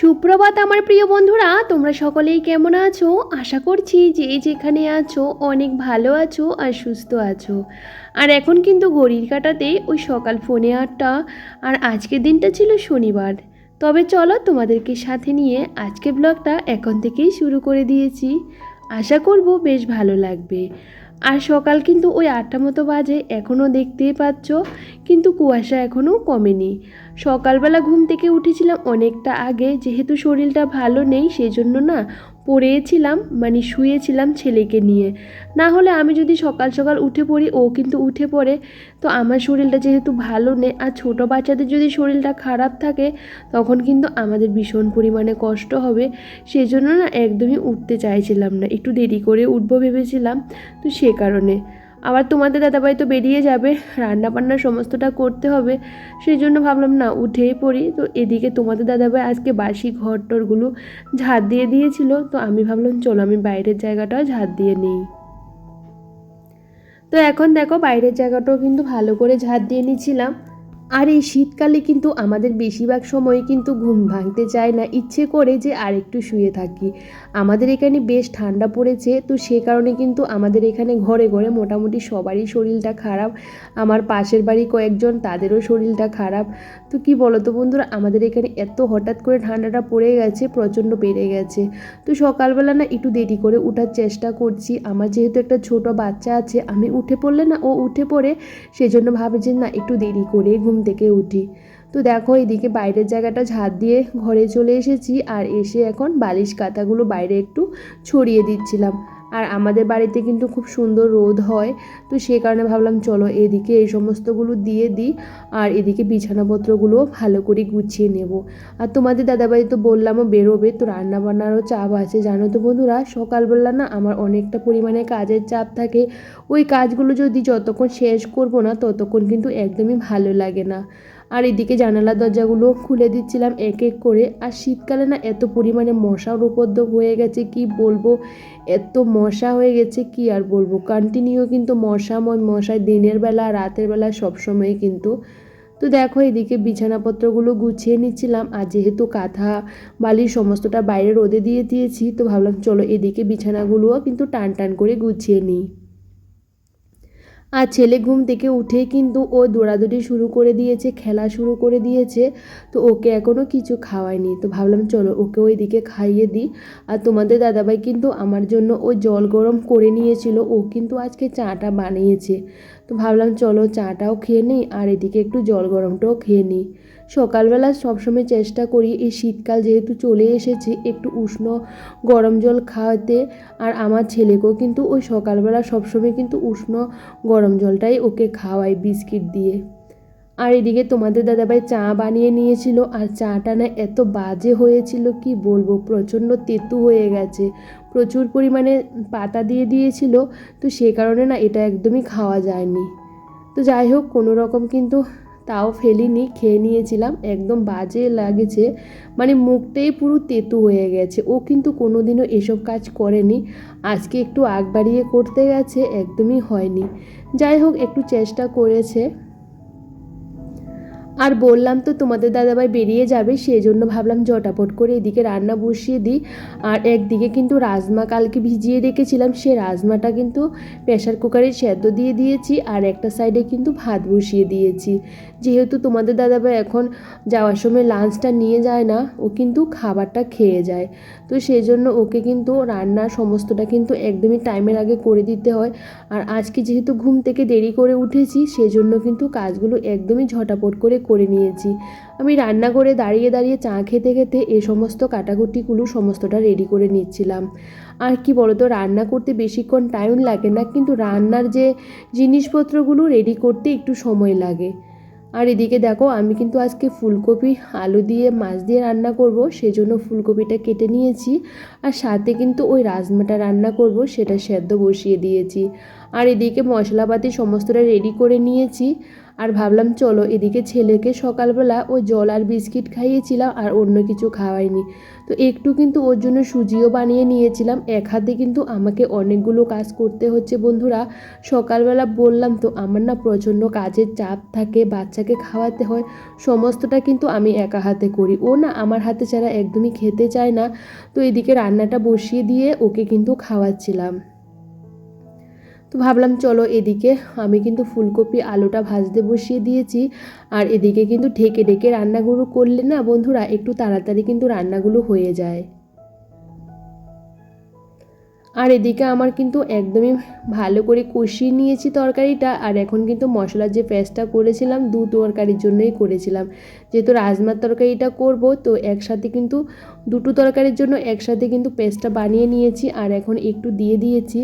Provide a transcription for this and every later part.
সুপ্রভাত আমার প্রিয় বন্ধুরা, তোমরা সকলেই কেমন আছো? আশা করছি যে যেখানে আছো অনেক ভালো আছো আর সুস্থ আছো। আর এখন কিন্তু ঘড়ির কাটাতে ওই সকাল ফোনে আটটা আর আজকের দিনটা ছিল শনিবার। তবে চলো তোমাদেরকে সাথে নিয়ে আজকে ব্লগটা এখন থেকেই শুরু করে দিয়েছি। আশা করব বেশ ভালো লাগবে। আর সকাল কিন্তু ওই আটটা মতো বাজে, এখনও দেখতেই পাচ্ছ, কিন্তু কুয়াশা এখনও কমেনি। সকালবেলা ঘুম থেকে উঠেছিলাম অনেকটা আগে, যেহেতু শরীরটা ভালো নেই, সেজন্য না পড়েছিলাম মানে শুয়েছিলাম ছেলেকে নিয়ে। না হলে আমি যদি সকাল সকাল উঠে পড়ি, ও কিন্তু উঠে পড়ে। তো আমার শরীরটা যেহেতু ভালো নেই আর ছোটো বাচ্চাদের যদি শরীরটা খারাপ থাকে, তখন কিন্তু আমাদের ভীষণ পরিমাণে কষ্ট হবে। সেই জন্য না একদমই উঠতে চাইছিলাম না। একটু দেরি করে উঠবো ভেবেছিলাম। তো সে কারণে। আবার তোমাদের দাদাভাই তো বেরিয়ে যাবে রান্না বান্না সমস্তটা করতে হবে সেই জন্য ভাবলাম না উঠেই পড়ি। তো এদিকে তোমাদের দাদাভাই আজকে বাসি ঘর টরগুলো ঝাড় দিয়ে দিয়েছিল, তো আমি ভাবলাম চলো আমি বাইরের জায়গাটাও ঝাড় দিয়ে নিই। তো এখন দেখো বাইরের জায়গাটাও কিন্তু ভালো করে ঝাড় দিয়ে নিচ্ছিলাম আর এই শীতকালে কিন্তু আমাদের বেশিরভাগ সময় কিন্তু ঘুম ভাঙতে চায় না। ইচ্ছে করে যে আরেকটু শুয়ে থাকি। আমাদের এখানে বেশ ঠান্ডা পড়েছে, তো সে কারণে কিন্তু আমাদের এখানে ঘরে ঘরে মোটামুটি সবারই শরীরটা খারাপ। আমার পাশের বাড়ি কয়েকজন, তাদেরও শরীরটা খারাপ। তো কি বলো তো বন্ধুরা, আমাদের এখানে এত হঠাৎ করে ঠান্ডাটা পড়ে গেছে, প্রচণ্ড বেড়ে গেছে। তো সকালবেলা না একটু দেরি করে উঠার চেষ্টা করছি। আমার যেহেতু একটা ছোট বাচ্চা আছে, আমি উঠে পড়লে না ও উঠে পড়ে, সেজন্য ভাবে যে না একটু দেরি করে ঘুম থেকে উঠি। তো দেখো এদিকে বাইরের জায়গাটা ঝাঁট দিয়ে ঘরে চলে এসেছি আর এসে এখন বালিশ কাঁথাগুলো বাইরে একটু ছড়িয়ে দিচ্ছিলাম। আর আমাদের বাড়িতে কিন্তু খুব সুন্দর রোদ হয়, তো সে কারণে ভাবলাম চলো এদিকে এই সমস্তগুলো দিয়ে দিই আর এদিকে বিছানাপত্রগুলো ভালো করে গুছিয়ে নেব। আর তোমাদের দাদাবাড়ি তো বললামও বেরোবে, তো রান্না বান্নারও চাপ আছে, জানো তো বন্ধুরা, সকালবেলা না আমার অনেকটা পরিমাণে কাজের চাপ থাকে, ওই কাজগুলো যদি যতক্ষণ শেষ করব না ততক্ষণ কিন্তু একদমই ভালো লাগে না। আর এদিকে জানালা দরজাগুলো খুলে দিচ্ছিলাম এক এক করে। আর শীতকালে না এত পরিমাণে মশার উপদ্রব হয়ে গেছে, কি বলব? এত মশা হয়ে গেছে, কি আর বলব? কন্টিনিউ কিন্তু মশাময় মশায় দিনের বেলা রাতের বেলা সবসময় কিন্তু। তো দেখো এদিকে বিছানাপত্রগুলো গুছিয়ে নিচ্ছিলাম। আর যেহেতু কাঁথা, বালি সমস্তটা বাইরে রোদে দিয়ে দিয়েছি, তো ভাবলাম চলো এদিকে বিছানাগুলোও কিন্তু টান টান করে গুছিয়ে নিই। আর ছেলে ঘুম থেকে উঠে কিন্তু ও দৌড়াদৌড়ি শুরু করে দিয়েছে, খেলা শুরু করে দিয়েছে। তো ওকে এখনও কিছু খাওয়ায়নি। তো ভাবলাম, চলো ওকে ওইদিকে খাইয়ে দিই। আর তোমাদের দাদাভাই কিন্তু আমার জন্য ও জল গরম করে নিয়েছিল। ও কিন্তু আজকে চাটা বানিয়েছে। তো ভাবলাম, চলো চাটাও খেয়ে নিই আর এদিকে একটু জল গরমটাও খেয়ে নিই। সকালবেলা সবসময় চেষ্টা করি, এই শীতকাল যেহেতু চলে এসেছে, একটু উষ্ণ গরম জল খাওয়াতে। আর আমার ছেলেকেও কিন্তু ওই সকালবেলা সবসময় কিন্তু উষ্ণ গরম জলটাই ওকে খাওয়াই বিস্কিট দিয়ে। আর এদিকে তোমাদের দাদাভাই চা বানিয়ে নিয়েছিল, আর চাটা না এত বাজে হয়েছিল কি বলব? প্রচণ্ড তেতু হয়ে গেছে। প্রচুর পরিমাণে পাতা দিয়ে দিয়েছিল, তো সে কারণে না এটা একদমই খাওয়া যায়নি। তো যাই হোক, কোনো রকম কিন্তু তাও ফেলিনি, খেয়ে নিয়েছিলাম। একদম বাজে লাগেছে। মানে মুখটাই পুরো তেতু হয়ে গেছে। ও কিন্তু কোনোদিনও এসব কাজ করেনি। আজকে একটু আগ বাড়িয়ে করতে গেছে, একদমই হয়নি। যাই হোক, একটু চেষ্টা করেছে। আর বললাম তো তোমাদের দাদাভাই বেরিয়ে যাবে সেই জন্য ভাবলাম জটাপট করে এদিকে রান্না বসিয়ে দিই। আর একদিকে কিন্তু রাজমা কালকে ভিজিয়ে রেখেছিলাম, সে রাজমাটা কিন্তু প্রেশার কুকারে সেদ্ধ দিয়ে দিয়েছি আর একটা সাইডে কিন্তু ভাত বসিয়ে দিয়েছি। যেহেতু তোমাদের দাদাভাই এখন যাওয়ার সময় লাঞ্চটা নিয়ে যায় না, ও কিন্তু খাবারটা খেয়ে যায়। তো সেই জন্য ওকে কিন্তু রান্না সমস্তটা কিন্তু একদমই টাইমের আগে করে দিতে হয়। আর আজকে যেহেতু ঘুম থেকে দেরি করে উঠেছি, সেজন্য কিন্তু কাজগুলো একদমই ঝটাপট করে করে নিয়েছি। আমি রান্না করে দাঁড়িয়ে দাঁড়িয়ে চা খেতে খেতে এ সমস্ত কাটাকুটিগুলো সমস্তটা রেডি করে নিচ্ছিলাম। আর কি বলতো, রান্না করতে বেশিক্ষণ টাইম লাগে না, কিন্তু রান্নার যে জিনিসপত্রগুলো রেডি করতে একটু সময় লাগে। আর এদিকে দেখো, আমি কিন্তু আজকে ফুলকপি, আলু দিয়ে মাছ দিয়ে রান্না করব, সেজন্য ফুলকপিটা কেটে নিয়েছি। আর সাথে কিন্তু ওই রাজমাটা রান্না করব, সেটা সেদ্ধ বসিয়ে দিয়েছি। আর এদিকে মশলাপাতি সমস্তটা রেডি করে নিয়েছি। আর ভাবলাম, চলো, এদিকে ছেলেকে সকালবেলা ওই জল আর বিস্কিট খাইয়েছিলাম আর অন্য কিছু খাওয়াইনি। তো একটু কিন্তু ওর জন্য সুজিও বানিয়ে নিয়েছিলাম। এক হাতে কিন্তু আমাকে অনেকগুলো কাজ করতে হচ্ছে বন্ধুরা। সকালবেলা বললাম তো, আমার না প্রচণ্ড কাজের চাপ থাকে, বাচ্চাকে খাওয়াতে হয়, সমস্তটা কিন্তু আমি একা হাতে করি। ও না আমার হাতে ছাড়া একদমই খেতে চায় না। তো এদিকে রান্নাটা বসিয়ে দিয়ে ওকে কিন্তু খাওয়াচ্ছিলাম। তো ভাবলাম চলো এদিকে, আমি কিন্তু ফুলকপি, আলুটা ভাজতে বসিয়ে দিয়েছি। আর এদিকে কিন্তু ঢেকে ঢেকে রান্নাগুলো করলে না বন্ধুরা, একটু তাড়াতাড়ি কিন্তু রান্নাগুলো হয়ে যায়। আর এদিকে আমার কিন্তু একদমই ভালো করে কষিয়ে নিয়েছি তরকারিটা, আর এখন কিন্তু মশলার যে পেস্টটা করেছিলাম, দু তরকারির জন্যই করেছিলাম। যেহেতু রাজমার তরকারিটা করব, তো একসাথে কিন্তু, দুটো তরকারির জন্য একসাথে কিন্তু পেস্টটা বানিয়ে নিয়েছি, আর এখন একটু দিয়ে দিয়েছি।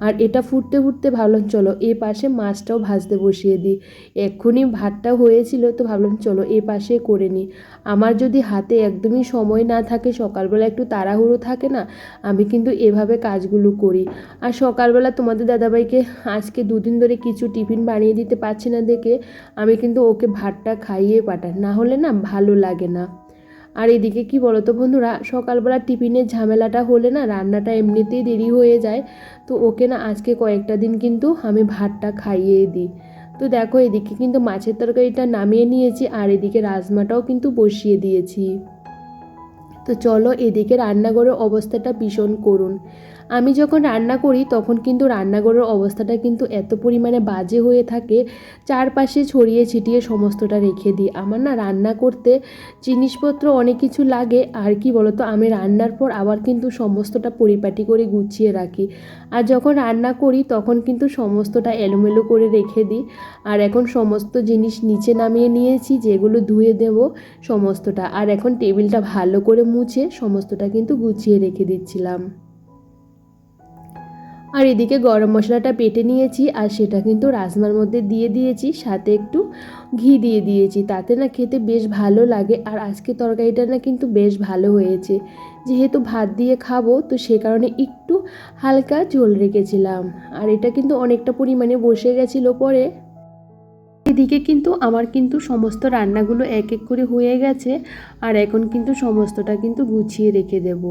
আর এটা ফুটতে ফুটতে ভাবলাম, চলো এ পাশে মাছটাও ভাজতে বসিয়ে দিই। এক্ষুনি ভাতটা হয়েছিল তো ভাবলাম, চলো এ পাশে করে নিই। আমার যদি হাতে একদমই সময় না থাকে, সকালবেলা একটু তাড়াহুড়ো থাকে না, আমি কিন্তু এভাবে কাজগুলো করি। আর সকালবেলা তোমাদের দাদাভাইকে আজকে দুদিন ধরে কিছু টিফিন বানিয়ে দিতে পারছি না দেখে আমি কিন্তু ওকে ভাতটা খাইয়ে পাঠাই। না হলে না ভালো লাগে না। আর এদিকে কি বলো তো বন্ধুরা, সকালবেলা টিফিনের ঝামেলাটা হলে না রান্নাটা এমনিতেই দেরি হয়ে যায়। তো ওকে না আজকে কয়েকটা দিন কিন্তু আমি ভাতটা খাইয়ে দিই। তো দেখো এদিকে কিন্তু মাছের তরকারিটা নামিয়ে নিয়েছি আর এদিকে রাজমাটাও কিন্তু বসিয়ে দিয়েছি। তো চলো এদিকে রান্নাঘরের অবস্থাটা ভীষণ করুন। আমি যখন রান্না করি, তখন কিন্তু রান্নাঘরের অবস্থাটা কিন্তু এত পরিমাণে বাজে হয়ে থাকে, চারপাশে ছড়িয়ে ছিটিয়ে সমস্তটা রেখে দিই। আমার না রান্না করতে জিনিসপত্র অনেক কিছু লাগে, আর কি বলতো, আমি রান্নার পর আবার কিন্তু সমস্তটা পরিপাটি করে গুছিয়ে রাখি। আর যখন রান্না করি, তখন কিন্তু সমস্তটা এলোমেলো করে রেখে দিই। আর এখন সমস্ত জিনিস নিচে নামিয়ে নিয়েছি, যেগুলো ধুয়ে দেব সমস্তটা। আর এখন টেবিলটা ভালো করে মুছে সমস্তটা কিন্তু গুছিয়ে রেখে দিচ্ছিলাম। আর এদিকে গরম মশলাটা পেটে নিয়েছি আর সেটা কিন্তু রাজমার মধ্যে দিয়ে দিয়েছি, সাথে একটু ঘি দিয়ে দিয়েছি। তাতে না খেতে বেশ ভালো লাগে আর আজকে তরকারিটা না কিন্তু বেশ ভালো হয়েছে। যেহেতু ভাত দিয়ে খাব, তো সে কারণে একটু হালকা ঝোল রেখেছিলাম। আর এটা কিন্তু অনেকটা পরিমাণে বসে গেছিল পরে। এদিকে কিন্তু আমার কিন্তু সমস্ত রান্নাগুলো এক এক করে হয়ে গেছে, আর এখন কিন্তু সমস্তটা কিন্তু গুছিয়ে রেখে দেব।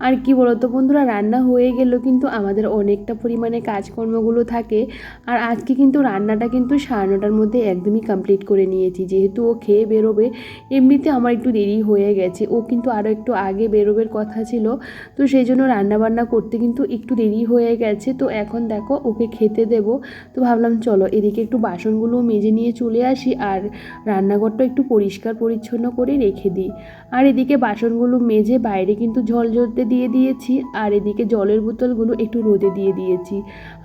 আর কি বলতো বন্ধুরা, রান্না হয়ে গেলেও কিন্তু আমাদের অনেকটা পরিমাণে কাজকর্মগুলো থাকে। আর আজকে কিন্তু রান্নাটা কিন্তু সাড়ে নটার মধ্যে একদমই কমপ্লিট করে নিয়েছি। যেহেতু ও খেয়ে বেরোবে, এমনিতে আমার একটু দেরি হয়ে গেছে। ও কিন্তু আরও একটু আগে বেরোবের কথা ছিল, তো সেই জন্য রান্নাবান্না করতে কিন্তু একটু দেরি হয়ে গেছে। তো এখন দেখো, ওকে খেতে দেব। তো ভাবলাম, চলো এদিকে একটু বাসনগুলো মেজে নিয়ে চলে আসি, আর রান্নাঘরটা একটু পরিষ্কার পরিচ্ছন্ন করে রেখে দিই। আর এদিকে বাসনগুলো মেজে বাইরে কিন্তু জল জ্বলতে দিয়ে দিয়েছি, আর এদিকে জলের বোতলগুলো একটু রোদে দিয়ে দিয়েছি।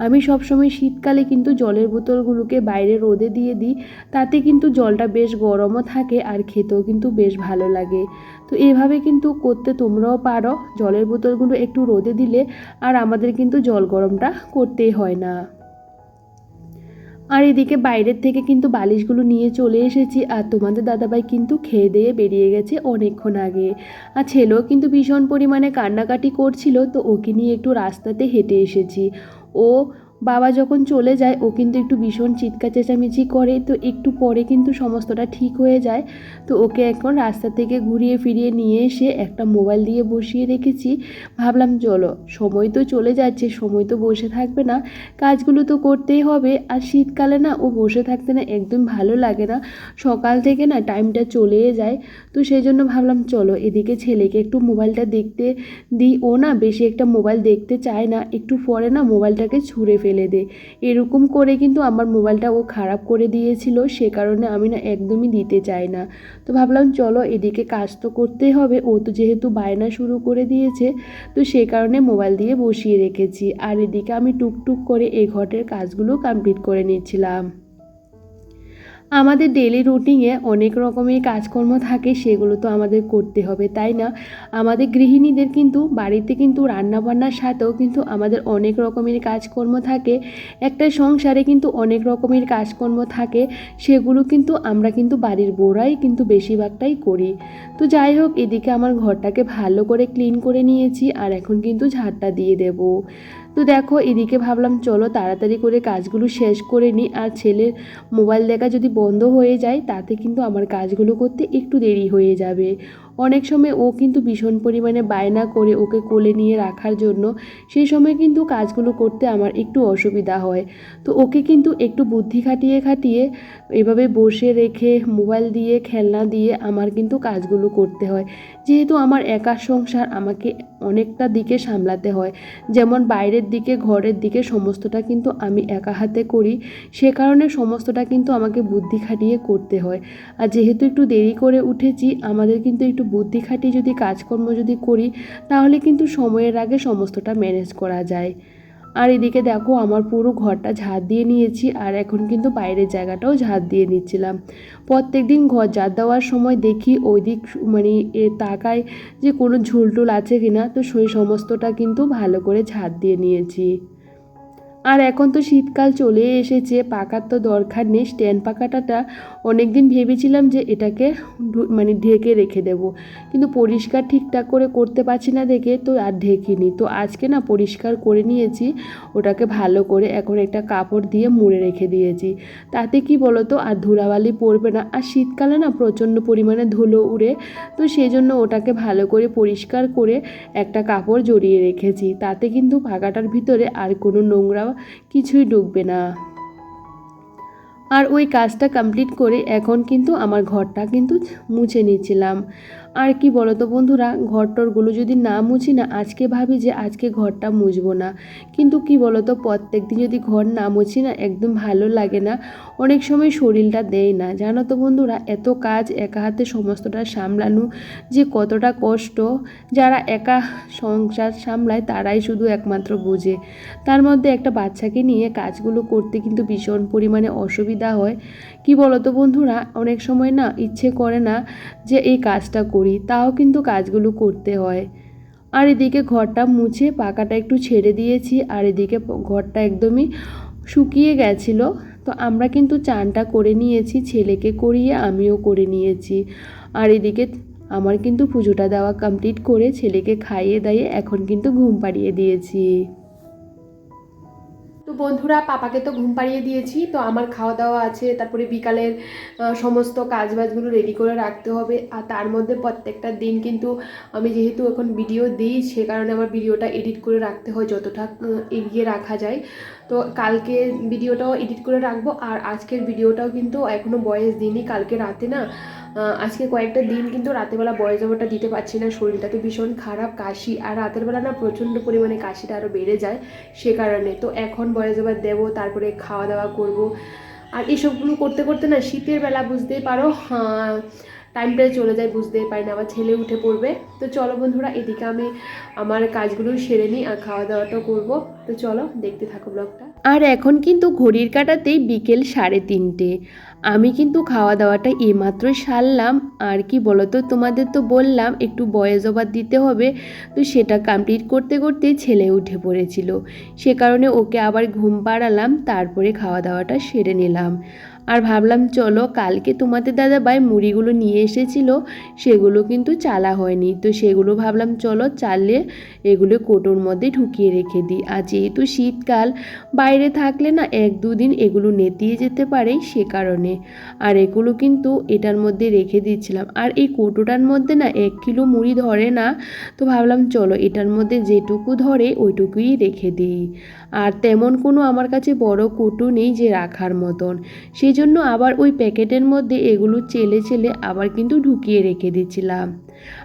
আমি সবসময় শীতকালে কিন্তু জলের বোতলগুলোকে বাইরে রোদে দিয়ে দিই, তাতে কিন্তু জলটা বেশ গরমও থাকে আর খেতেও কিন্তু বেশ ভালো লাগে। তো এভাবে কিন্তু করতে তোমরাও পারো, জলের বোতলগুলো একটু রোদে দিলে আর আমাদের কিন্তু জল গরমটা করতেই হয় না। আর এদিকে বাইরের থেকে কিন্তু বালিশগুলো নিয়ে চলে এসেছি, আর তোমাদের দাদাভাই কিন্তু খেয়ে দিয়ে বেরিয়ে গেছে অনেকক্ষণ আগে। আর ছেলেও কিন্তু ভীষণ পরিমাণে কান্নাকাটি করছিল, তো ওকে নিয়ে একটু রাস্তাতে হেঁটে এসেছি। ও বাবা যখন চলে যায়, ও কিন্তু একটু ভীষণ চিৎকার চেঁচামেচি করে। তো একটু পরে কিন্তু সমস্তটা ঠিক হয়ে যায়। তো ওকে এখন রাস্তা থেকে ঘুরিয়ে ফিরিয়ে নিয়ে এসে একটা মোবাইল দিয়ে বসিয়ে রেখেছি। ভাবলাম, চলো, সময় তো চলে যাচ্ছে, সময় তো বসে থাকবে না। কাজগুলো তো করতেই হবে। আর শীতকালে না, ও বসে থাকতে না একদম ভালো লাগে না। সকাল থেকে না টাইমটা চলে যায়। তো সেই জন্য ভাবলাম, চলো, এদিকে ছেলেকে একটু মোবাইলটা দেখতে দিই। ও না বেশি একটা মোবাইল দেখতে চায় না। একটু পরে না মোবাইলটাকে ছুঁড়ে ফেলে দে। এরকম করে কিন্তু আমার মোবাইলটা ও খারাপ করে দিয়েছিল, সে কারণে আমি না একদমই দিতে চাই না। তো ভাবলাম, চলো এদিকে কাজ তো করতেই হবে, ও তো যেহেতু বায়না শুরু করে দিয়েছে, তো সে কারণে মোবাইল দিয়ে বসিয়ে রেখেছি। আর এদিকে আমি টুকটুক করে এ ঘটের কাজগুলো কমপ্লিট করে নিচ্ছিলাম। আমাদের ডেলি রুটিনে অনেক রকমের কাজকর্ম থাকে, সেগুলো তো আমাদের করতে হবে, তাই না? আমাদের গৃহিণীদের কিন্তু, বাড়িতে কিন্তু রান্নাবান্নার সাথেও কিন্তু আমাদের অনেক রকমের কাজকর্ম থাকে, একটা সংসারে কিন্তু অনেক রকমের কাজকর্ম থাকে, সেগুলো কিন্তু আমরা কিন্তু বাড়ির বউরাই কিন্তু বেশিরভাগটাই করি। তো যাই হোক, এদিকে আমার ঘরটাকে ভালো করে ক্লিন করে নিয়েছি, আর এখন কিন্তু ঝাড়টা দিয়ে দেবো। তো দেখো, এদিকে ভাবলাম চলো তাড়াতাড়ি করে কাজগুলো শেষ করে নিই। আর ছেলের মোবাইল দেখা যদি বন্ধ হয়ে যায়, তাতে কিন্তু আমার কাজগুলো করতে একটু দেরি হয়ে যাবে। অনেক সময় ও কিন্তু ভীষণ পরিমাণে বায়না করে ওকে কোলে নিয়ে রাখার জন্য সেই সময় কিন্তু কাজগুলো করতে আমার একটু অসুবিধা হয়। তো ওকে কিন্তু একটু বুদ্ধি খাটিয়ে খাটিয়ে এভাবে বসে রেখে মোবাইল দিয়ে, খেলনা দিয়ে আমার কিন্তু কাজগুলো করতে হয়। যেহেতু আমার একার সংসার আমাকে অনেকটা দিকে সামলাতে হয়। যেমন বাইরের দিকে, ঘরের দিকে সমস্তটা কিন্তু আমি একা হাতে করি। সে কারণে সমস্তটা কিন্তু আমাকে বুদ্ধি খাটিয়ে করতে হয়। আর যেহেতু একটু দেরি করে উঠেছি, আমাদের কিন্তু একটু বুদ্ধি খাটিয়ে যদি কাজকর্ম যদি করি, তাহলে কিন্তু সময়ের আগে সমস্তটা ম্যানেজ করা যায়। আর এদিকে দেখো, আমার পুরো ঘরটা ঝাড় দিয়ে নিয়েছি, আর এখন কিন্তু বাইরের জায়গাটাও ঝাড় দিয়ে নিচ্ছিলাম। প্রত্যেক দিন ঘর ঝাড় দেওয়ার সময় দেখি ওই দিক মানে এ তাকায় যে কোনো ঝুলটুল আছে কিনা, তো সেই সমস্তটা কিন্তু ভালো করে ঝাড় দিয়ে নিয়েছি। আর এখন তো শীতকাল চলে এসেছে, পাকার তো দরকার নেই। স্ট্যান্ড পাকাটাটা অনেক দিন ভেবেছিলাম যে এটাকে মানে ঢেকে রেখে দেব। কিন্তু পরিষ্কার ঠিকঠাক করে করতে পারছি না দেখে তো আর ঢেকিনি। তো আজকে না পরিষ্কার করে নিয়েছি, ওটাকে ভালো করে এখন একটা কাপড় দিয়ে মুড়ে রেখে দিয়েছি। তাতে কি বলতো, আর ধুলাবালি পড়বে না। আর শীতকালে না প্রচণ্ড পরিমাণে ধুলো উড়ে, তো সেই জন্য ওটাকে ভালো করে পরিষ্কার করে একটা কাপড় জড়িয়ে রেখেছি। তাতে কিন্তু পাকাটার ভিতরে আর কোনো নোংরা কিছুই ঢুকবে না। আর ওই কাজটা কমপ্লিট করে এখন কিন্তু আমার ঘরটা কিন্তু মুছে নিচ্ছিলাম আর কি বলো তো বন্ধুরা, ঘর টরগুলো যদি না মুছি না, আজকে ভাবি যে আজকে ঘরটা মুছবো না। কিন্তু কি বলো তো প্রত্যেক দিন যদি ঘর না মুছি না, একদম ভালো লাগে না। অনেক সময় শরীরটা দেয় না। জানো তো বন্ধুরা, এত কাজ একা হাতে সমস্তটা সামলানো যে কতটা কষ্ট। যারা একা সংসার সামলায় তারাই শুধু একমাত্র বোঝে। তার মধ্যে একটা বাচ্চাকে নিয়ে কাজগুলো করতে কিন্তু ভীষণ পরিমাণে অসুবিধা হয়। কি বলতো বন্ধুরা, অনেক সময় না ইচ্ছে করে না যে এই কাজটা করি, তাও কিন্তু কাজগুলো করতে হয়। আর এদিকে ঘরটা মুছে পাকাটা একটু ছেড়ে দিয়েছি, আর এদিকে ঘরটা একদমই শুকিয়ে গেছিল। তো আমরা কিন্তু চানটা করে নিয়েছি, ছেলেকে করিয়ে আমিও করে নিয়েছি। আর এদিকে আমার কিন্তু পুজোটা দেওয়া কমপ্লিট করে ছেলেকে খাইয়ে দাইয়ে এখন কিন্তু ঘুম পাড়িয়ে দিয়েছি। তো বন্ধুরা, পাপাকে তো ঘুম পাড়িয়ে দিয়েছি, তো আমার খাওয়া দাওয়া আছে, তারপরে বিকালের সমস্ত কাজ বাজগুলো রেডি করে রাখতে হবে, আর তার মধ্যে প্রত্যেকটা দিন কিন্তু আমি যেহেতু এখন ভিডিও দিই, সে কারণে আমার ভিডিওটা এডিট করে রাখতে হয়, যতটা এগিয়ে রাখা যায়। তো কালকে ভিডিওটাও এডিট করে রাখব, আর আজকের ভিডিওটাও কিন্তু এখনও বয়স দিইনি, কালকে রাতে না আজকে কয়েকটা দিন কিন্তু রাতেরবেলা বয়স ওভারটা দিতে পারছি না শরীরটা তো ভীষণ খারাপ, কাশি, আর রাতের বেলা না প্রচণ্ড পরিমাণে কাশিটা আরও বেড়ে যায় সে কারণে। তো এখন বয়স ওভার দেবো, তারপরে খাওয়া দাওয়া করব। আর এসবগুলো করতে করতে না শীতের বেলা বুঝতেই পারো টাইমটা চলে যায়, বুঝতেই পারি না, আবার ছেলে উঠে পড়বে। তো চলো বন্ধুরা, এদিকে আমি আমার কাজগুলো সেরে নিই আর খাওয়া দাওয়াটাও করব। তো চলো দেখতে থাকো ব্লগটা। আর এখন কিন্তু ঘড়ির কাটাতেই বিকেল সাড়ে তিনটে। আমি কিন্তু খাওয়া দাওয়াটা এমাত্র সারলাম। আর কি বলতো, তোমাদের তো বললাম একটু বয়স ওভার দিতে হবে, তো সেটা কমপ্লিট করতে করতেই ছেলে উঠে পড়েছিল। সে কারণে ওকে আবার ঘুম পাড়ালাম, তারপরে খাওয়া দাওয়াটা সেরে নিলাম। আর ভাবলাম, চলো, কালকে তোমাদের দাদা ভাই মুড়িগুলো নিয়ে এসেছিল, সেগুলো কিন্তু চালা হয়নি। তো সেগুলো ভাবলাম, চলো চাললে এগুলো কোটোর মধ্যে ঢুকিয়ে রেখে দিই। আর যেহেতু শীতকাল, বাইরে থাকলে না এক দুদিন এগুলো নেতিয়ে যেতে পারে সে কারণে। আর এগুলো কিন্তু এটার মধ্যে রেখে দিচ্ছিলাম। আর এই কৌটোটার মধ্যে না এক কিলো মুড়ি ধরে না, তো ভাবলাম, চলো, এটার মধ্যে যেটুকু ধরে ওইটুকুই রেখে দিই। আর তেমন কোনো আমার কাছে বড় কুটু নেই যে রাখার মতন। সেই জন্য আবার ওই প্যাকেটের মধ্যে এগুলো চেলে চেলে আবার কিন্তু ঢুকিয়ে রেখে দিচ্ছিলাম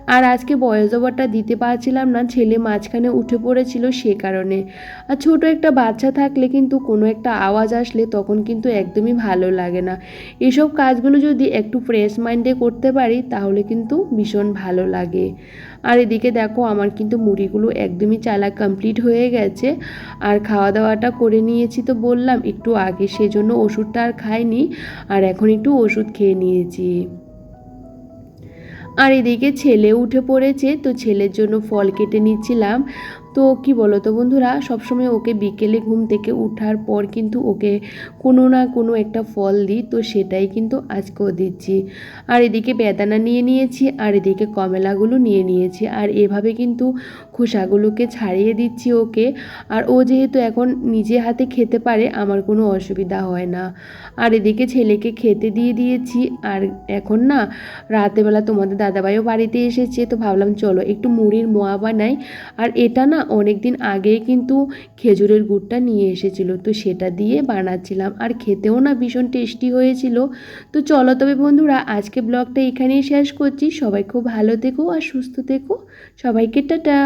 আর আজকে বয়স ওভারটা দিতে পারছিলাম না, ছেলে মাঝখানে উঠে পড়েছিল সে কারণে। আর ছোট একটা বাচ্চা থাকলে কিন্তু কোনো একটা আওয়াজ আসলে তখন কিন্তু একদমই ভালো লাগে না। এসব কাজগুলো যদি একটু ফ্রেশ মাইন্ডে করতে পারি, তাহলে কিন্তু ভীষণ ভালো লাগে। আর এদিকে দেখো আমার কিন্তু মুড়িগুলো একদমই চালা কমপ্লিট হয়ে গেছে। আর খাওয়া দাওয়াটা করে নিয়েছি তো বললাম, একটু আগে সেজন্য ওষুধটা আর খাইনি, আর এখন একটু ওষুধ খেয়ে নিয়েছি। আর এদিকে ছেলে উঠে পড়েছে, তো ছেলের জন্য ফল কেটে নিচ্ছিলাম। তো কি বলো তো বন্ধুরা, সবসময় ওকে বিকেলে ঘুম থেকে উঠার পর কিন্তু ওকে কোনো না কোনো একটা ফল দিই, তো সেটাই কিন্তু আজকেও দিচ্ছি। আর এদিকে বেদানা নিয়ে নিয়েছি, আর এদিকে কমলাগুলো নিয়ে নিয়েছি। আর এভাবে কিন্তু খোসাগুলোকে ছাড়িয়ে দিচ্ছি ওকে। আর ও যেহেতু এখন নিজে হাতে খেতে পারে, আমার কোনো অসুবিধা হয় না। আর এদিকে ছেলেকে খেতে দিয়ে দিয়েছি। আর এখন না, রাতেবেলা তোমাদের দাদাভাইও বাড়িতে এসেছে, তো ভাবলাম চলো একটু মুড়ির মোয়া বানাই। আর এটা না অনেক দিন আগেই কিন্তু খেজুরের গুড়টা নিয়ে এসেছিল, তো সেটা দিয়ে বানাচ্ছিলাম। আর খেতেও না ভীষণ টেস্টি হয়েছিল। তো চলো তবে বন্ধুরা, আজকে ব্লগটা এখানেই শেষ করছি। সবাই খুব ভালো থেকো আর সুস্থ থেকো। সবাইকে টাটা।